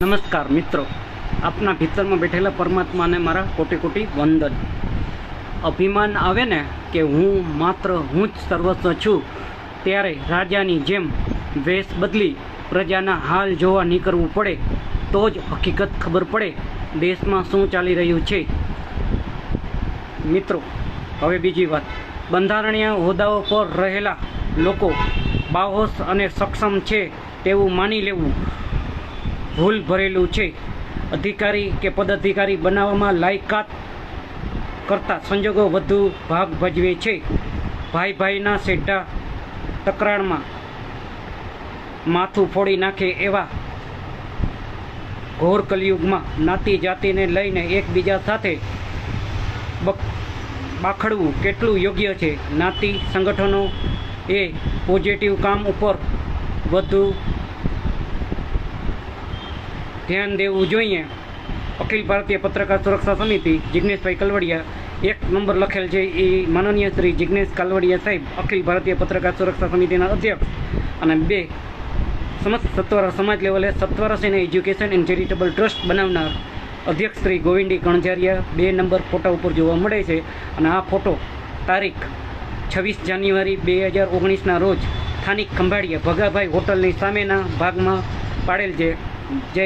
નમસ્કાર મિત્રો. આપના ભીતરમાં બેઠેલા પરમાત્માને મારા કોટી કોટી વંદન. અભિમાન આવે ને કે હું માત્ર હું જ સર્વસ્વ છું, ત્યારે રાજાની જેમ વેશ બદલી પ્રજાના હાલ જોવા નીકળવું પડે, તો જ હકીકત ખબર પડે દેશમાં શું ચાલી રહ્યું છે. મિત્રો, હવે બીજી વાત. બંધારણીય હોદ્દાઓ પર રહેલા લોકો બાહોશ અને સક્ષમ છે તેવું માની લેવું ભૂલ ભરેલું છે. અધિકારી કે પદાધિકારી બનાવવામાં લાયકાત કરતાં સંજોગો વધુ ભાગ ભજવે છે. ભાઈ ભાઈના સેટા તકરારમાં માથું ફોડી નાખે એવા ઘોર કલયુગમાં નાતી જાતિને લઈને એકબીજા સાથે બાખડવું કેટલું યોગ્ય છે? નાતી સંગઠનો એ પોઝિટિવ કામ ઉપર વધુ ધ્યાન દેવું જોઈએ. અખિલ ભારતીય પત્રકાર સુરક્ષા સમિતિ જિગ્નેશભાઈ કલવડિયા એક નંબર લખેલ છે. એ માનનીય શ્રી જિગ્નેશ કલવડિયા સાહેબ અખિલ ભારતીય પત્રકાર સુરક્ષા સમિતિના અધ્યક્ષ અને બે સમસ્ત સત્વરા સમાજ લેવલે સત્વરસ એને એજ્યુકેશન એન્ડ ચેરિટેબલ ટ્રસ્ટ બનાવનાર અધ્યક્ષ શ્રી ગોવિંદી ગણજારિયા બે નંબર ફોટા ઉપર જોવા મળે છે અને આ ફોટો તારીખ છવ્વીસ જાન્યુઆરી બે હજાર ઓગણીસના રોજ સ્થાનિક ખંભાળિયા ભગાભાઈ હોટલની સામેના ભાગમાં પાડેલ છે. જય